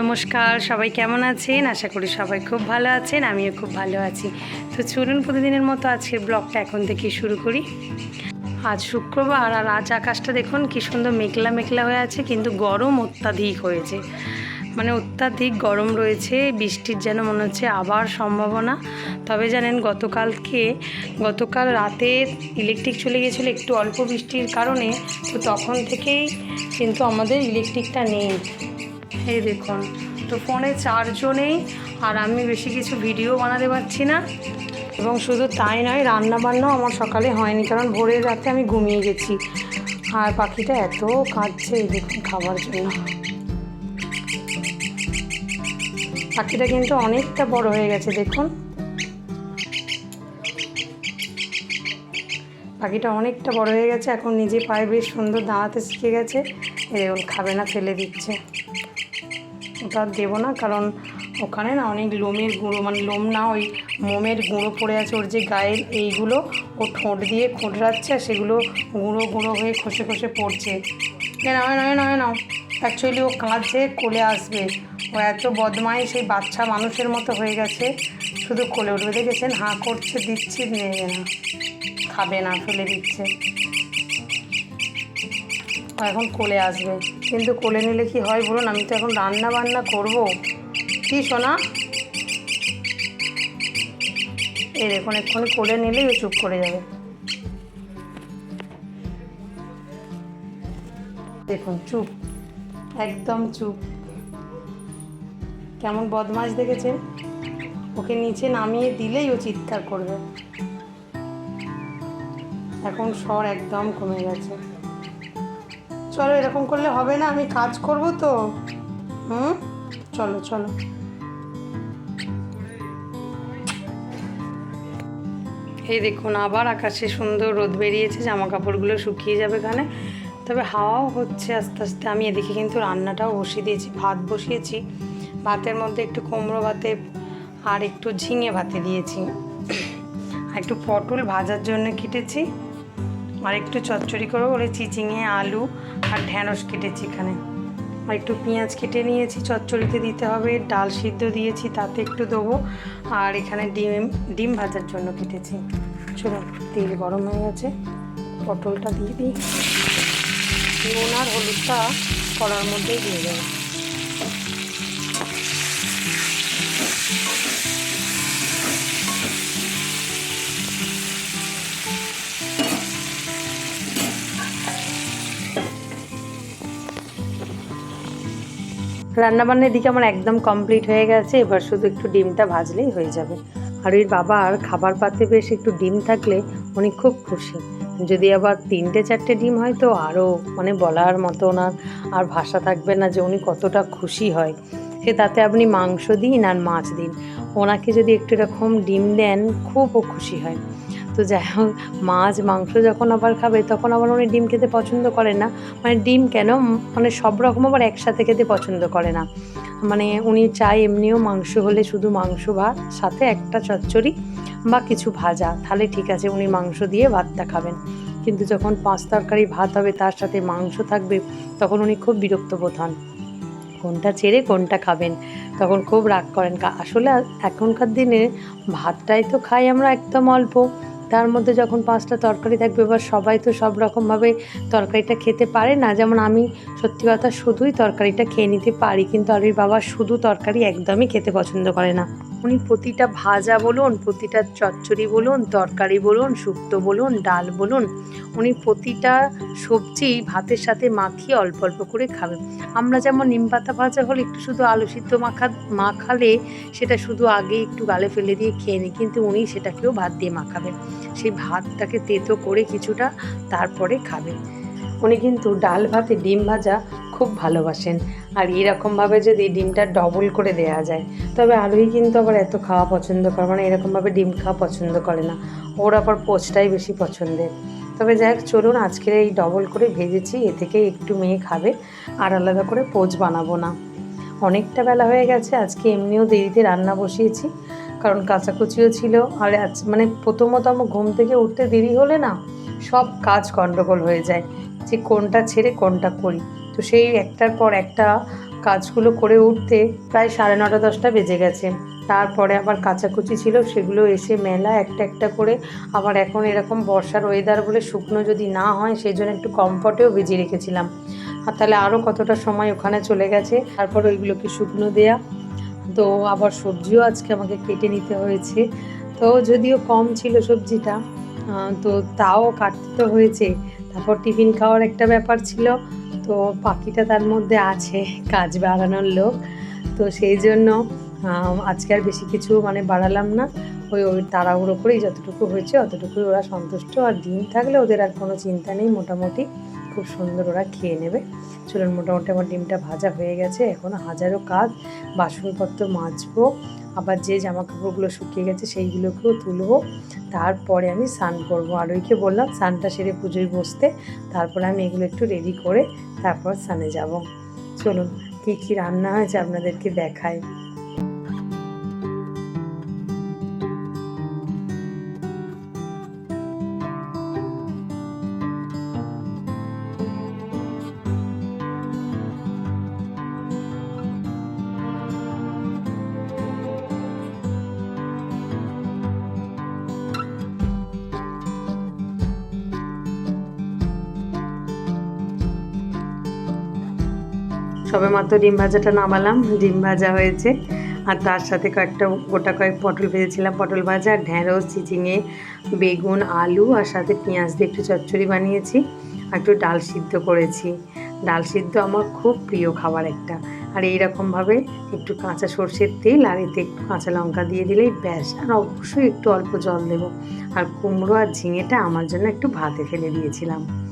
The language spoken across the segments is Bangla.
নমস্কার, সবাই কেমন আছেন? আশা করি সবাই খুব ভালো আছেন, আমিও খুব ভালো আছি। তো চলুন প্রতিদিনের মতো আজকের ব্লগটা এখন থেকে শুরু করি। আজ শুক্রবার আর আজ আকাশটা দেখুন কি সুন্দর মেঘলা মেঘলা হয়ে আছে, কিন্তু গরম অত্যাধিক হয়েছে। মানে অত্যাধিক গরম রয়েছে, বৃষ্টির যেন মনে হচ্ছে আবার সম্ভাবনা। তবে জানেন গতকালকে, গতকাল রাতে ইলেকট্রিক চলে গিয়েছিল একটু অল্প বৃষ্টির কারণে, তো তখন থেকেই কিন্তু আমাদের ইলেকট্রিকটা নেই। এই দেখুন, তো ফোনে চার্জও নেই আর আমি বেশি কিছু ভিডিও বানাতে পারছি না। এবং শুধু তাই নয় রান্না বান্নাও আমার সকালে হয়নি, কারণ ভোরের রাতে আমি ঘুমিয়ে গেছি। আর পাখিটা এত কাঁদছে, এই দেখুন, খাবার জন্য। পাখিটা কিন্তু অনেকটা বড় হয়ে গেছে, দেখুন। পাখিটা অনেকটা বড় হয়ে গেছে, এখন নিজে পায়ে বেশ সুন্দর দাঁড়াতে শিখে গেছে। এ খাবে না, ফেলে দিচ্ছে। ওটা দেবো না, কারণ ওখানে না অনেক লোমের গুঁড়ো মানে লোম না, ওই মোমের গুঁড়ো পড়ে আছে ওর যে গায়ের এইগুলো, ও ঠোঁট দিয়ে খোঁটরাচ্ছে আর সেগুলো গুঁড়ো গুঁড়ো হয়ে খসে খসে পড়ছে। এ নয় নয় নাও অ্যাকচুয়ালি ও কাঁদছে, কোলে আসবে। ও এত বদমাই সেই বাচ্চা মানুষের মতো হয়ে গেছে। শুধু কোলে উঠবে, দেখেছেন? হাঁ করছে, দিচ্ছি নেবে না খাবে না, ফেলে দিচ্ছে। এখন কোলে আসবে। কিন্তু কোলে নিলে কি হয় বলুন? আমি তো এখন রান্না বান্না করব। কি শোনা এই দেখুন, এক্ষুনি কোলে নিলেই ও চুপ করে যাবে। দেখুন, চুপ। একদম চুপ। কেমন বদমাশ দেখেছেন? ওকে নিচে নামিয়ে দিলেই ও চিৎকার করবে। এখন স্বর একদম কমে গেছে। চলো, এরকম করলে হবে না, আমি কাজ করব তো। হুম? চলো চলো। এই দেখুন, আবার আকাশে সুন্দর রোদ বেরিয়েছে জামা কাপড়গুলো শুকিয়ে যাবে এখানে। তবে হাওয়াও হচ্ছে আস্তে আস্তে। আমি এদিকে কিন্তু রান্নাটাও বসিয়ে দিয়েছি, ভাত বসিয়েছি। ভাতের মধ্যে একটু কুমড়ো ভাতে আর একটু ঝিঙে ভাতে দিয়েছি। আর একটু পটল ভাজার জন্য কেটেছি। আর একটু চচ্চড়ি করে বলে চিচিঙে, আলু আর ঢ্যাঁড়স কেটেছি এখানে। আর একটু পেঁয়াজ কেটে নিয়েছি, চচ্চড়িতে দিতে হবে। ডাল সিদ্ধ দিয়েছি, তাতে একটু দেবো। আর এখানে ডিম ডিম ভাজার জন্য কেটেছি। চলুন, তেল গরম হয়ে গেছে। পটলটা দিয়ে দিই। নুন আর হলুদটা কড়ার মধ্যেই দিয়ে দেবো। রান্নাবান্নার দিকে আমার একদম কমপ্লিট হয়ে গেছে, এবার শুধু একটু ডিমটা ভাজলেই হয়ে যাবে। আর ওই বাবার খাবার পাতে বেশ একটু ডিম থাকলে উনি খুব খুশি। যদি আবার তিনটে চারটে ডিম হয় তো আরও মানে বলার মতো ওনার আর ভাষা থাকবে না যে উনি কতটা খুশি হয়। সে তাতে আপনি মাংস দিন আর মাছ দিন। ওনাকে যদি একটু এরকম ডিম দেন খুব খুশি হয়। তো যাই হোক, মাছ, মাংস যখন আবার খাবে, তখন আবার উনি ডিম খেতে পছন্দ করে না। মানে ডিম কেন? মানে সব রকম আবার একসাথে খেতে পছন্দ করে না। মানে উনি চায় এমনিও মাংস হলে শুধু মাংস, ভাত, সাথে একটা চচ্চড়ি বা কিছু ভাজা। তাহলে ঠিক আছে, উনি মাংস দিয়ে ভাতটা খাবেন। কিন্তু যখন পাঁচ তরকারি, ভাত হবে, তার সাথে মাংস থাকবে, তখন উনি খুব বিরক্ত বোধ হন। কোনটা ছেড়ে কোনটা খাবেন? তখন খুব রাগ করেন। আসলে এখনকার দিনে ভাতটাই তো খাই আমরা একদম অল্প। তার মধ্যে যখন পাঁচটা তরকারি থাকবে, এবার সবাই তো সব রকমভাবে তরকারিটা খেতে পারে না। যেমন আমি সত্যি কথা শুধুই তরকারিটা খেয়ে নিতে পারি, কিন্তু আর বাবা শুধু তরকারি একদমই খেতে পছন্দ করে না। উনি প্রতিটা ভাজা বলুন, প্রতিটা চচ্চড়ি বলুন, তরকারি বলুন, শুক্তো বলুন, ডাল বলুন, উনি প্রতিটা সবজি ভাতের সাথে মাখিয়ে অল্প অল্প করে খাবেন আমরা যেমন নিম পাতা ভাজা হলে একটু শুধু আলু সিদ্ধ মাখা, মাখালে সেটা শুধু আগে একটু গালে ফেলে দিয়ে খেয়ে নিই, কিন্তু উনি সেটাকেও ভাত দিয়ে মাখাবেন সেই ভাতটাকে তেতো করে কিছুটা তারপরে খাবেন উনি কিন্তু ডাল ভাতে ডিম ভাজা খুব ভালোবাসেন। আর এরকমভাবে যদি ডিমটা ডবল করে দেওয়া যায়, তবে আলুই কিন্তু আবার এত খাওয়া পছন্দ করে মানে এরকমভাবে ডিম খাওয়া পছন্দ করে না। ওর আবার পোচটাই বেশি পছন্দের। তবে যাই হোক, চলুন আজকের এই ডবল করে ভেজেছি, এ থেকে একটু মেয়ে খাবে, আর আলাদা করে পোচ বানাবো না। অনেকটা বেলা হয়ে গেছে, আজকে এমনিও দেরিতে রান্না বসিয়েছি, কারণ কাচাকুচিও ছিল, আর মানে প্রথমত আমার ঘুম থেকে উঠতে দেরি হলে না সব কাজ গণ্ডগোল হয়ে যায় যে কোনটা ছেড়ে কোনটা করি। তো সেই একটার পর একটা কাজগুলো করে উঠতে প্রায় সাড়ে নটা, দশটা বেজে গেছে। তারপরে আবার কাচাকুচি ছিল, সেগুলো এসে মেলা একটা একটা করে। আবার এখন এরকম বর্ষার ওয়েদার বলে শুকনো যদি না হয়, সেই জন্য একটু কমফর্টেও ভিজিয়ে রেখেছিলাম। আর তাহলে আরও কতটা সময় ওখানে চলে গেছে? তারপর ওইগুলোকে শুকনো দেয়া। তো আবার সবজিও আজকে আমাকে কেটে নিতে হয়েছে। তো যদিও কম ছিল সবজিটা তো তাও কাটতে তো হয়েছে। তারপর টিফিন খাওয়ার একটা ব্যাপার ছিল। তো পাখিটা তার মধ্যে আছে, কাজ বাড়ানোর লোক। তো সেই জন্য আজকে আর বেশি কিছু মানে বাড়ালাম না। ওই ওই তাড়াহুড়ো করেই যতটুকু হয়েছে, অতটুকুই ওরা সন্তুষ্ট। আর ডিম থাকলে ওদের আর কোনো চিন্তা নেই মোটামুটি। খুব সুন্দর ওরা খেয়ে নেবে। চলুন, মোটামুটি আমার ডিমটা ভাজা হয়ে গেছে। এখন হাজারো কাজ, বাসনপত্র মাজবো। আবার যে জামা কাপড়গুলো শুকিয়ে গেছে, সেইগুলোকেও তুলবো। তারপরে আমি স্নান করব। আর ওইকে বললাম, স্নানটা সেরে পুজোয় বসতে। তারপরে আমি এগুলো একটু রেডি করে তারপর স্নানে যাব। চলুন, কী কী রান্না হয়েছে আপনাদেরকে দেখাই। সবে মাত্র ডিম ভাজাটা নামালাম, ডিম ভাজা হয়েছে। আর তার সাথে কয়েকটা গোটা কয়েক পটল ভেজেছিলাম, পটল ভাজা আর ঢ্যাঁড়স, চিচিঙে, বেগুন, আলু, আর সাথে পেঁয়াজ দিয়ে একটু চচ্চড়ি বানিয়েছি। আর একটু ডাল সিদ্ধ করেছি। ডাল সিদ্ধ আমার খুব প্রিয় খাবার একটা। আর এইরকমভাবে একটু কাঁচা সর্ষের তেল আর এতে একটু কাঁচা লঙ্কা দিয়ে দিলেই ব্যাস। আর অবশ্যই একটু অল্প জল দেবো। আর কুমড়ো আর ঝিঙেটা আমার জন্য একটু ভাতে ফেলে দিয়েছিলাম।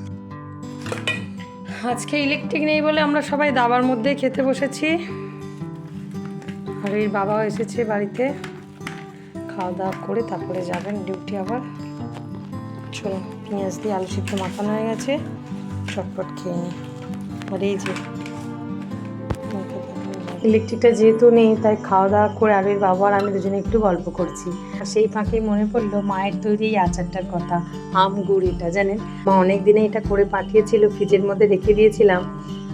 আজকে ইলেকট্রিক নেই বলে আমরা সবাই দাবার মধ্যে খেতে বসেছি। আর বাবাও এসেছে বাড়িতে। খাওয়া দাওয়া করে তারপরে যাবেন ডিউটি আবার। চলো, পেঁয়াজ দিয়ে আলু সিদ্ধ মাখানো হয়ে গেছে। চটপট খেয়ে নিই। আর এই যে ইলেকট্রিকটা যেহেতু নেই, তাই খাওয়া দাওয়া করে আর এর বাবা আর আমি দুজনে একটু গল্প করছি। আর সেই ফাঁকেই মনে পড়ল মায়ের তৈরি এই আচারটার কথা, আম গুড় এটা জানেন? মা অনেক দিনে এটা করে পাঠিয়েছিল, ফ্রিজের মধ্যে রেখে দিয়েছিলাম।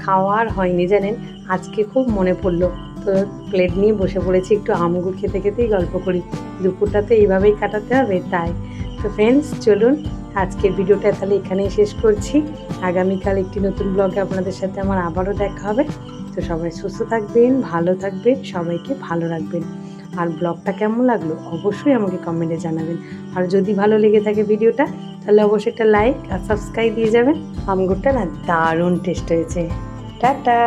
খাওয়া আর হয়নি, জানেন? আজকে খুব মনে পড়ল। তো প্লেট নিয়ে বসে পড়েছি, একটু আম গুড় খেতে খেতেই গল্প করি। দুপুরটা তো এইভাবেই কাটাতে হবে, তাই। তো ফ্রেন্ডস চলুন আজকের ভিডিওটা তাহলে এখানেই শেষ করছি। আগামীকাল একটি নতুন ব্লগে আপনাদের সাথে আমার আবারও দেখা হবে। তো সবাই সুস্থ থাকবেন, ভালো থাকবেন, সবাইকে ভালো রাখবেন। আর ব্লগটা কেমন লাগল অবশ্যই আমাকে কমেন্টে জানাবেন। আর যদি ভালো লেগে থাকে ভিডিওটা, তাহলে অবশ্যই একটা লাইক আর সাবস্ক্রাইব দিয়ে যাবেন। আমগুরটা না দারুণ টেস্ট হয়েছে। টাটা!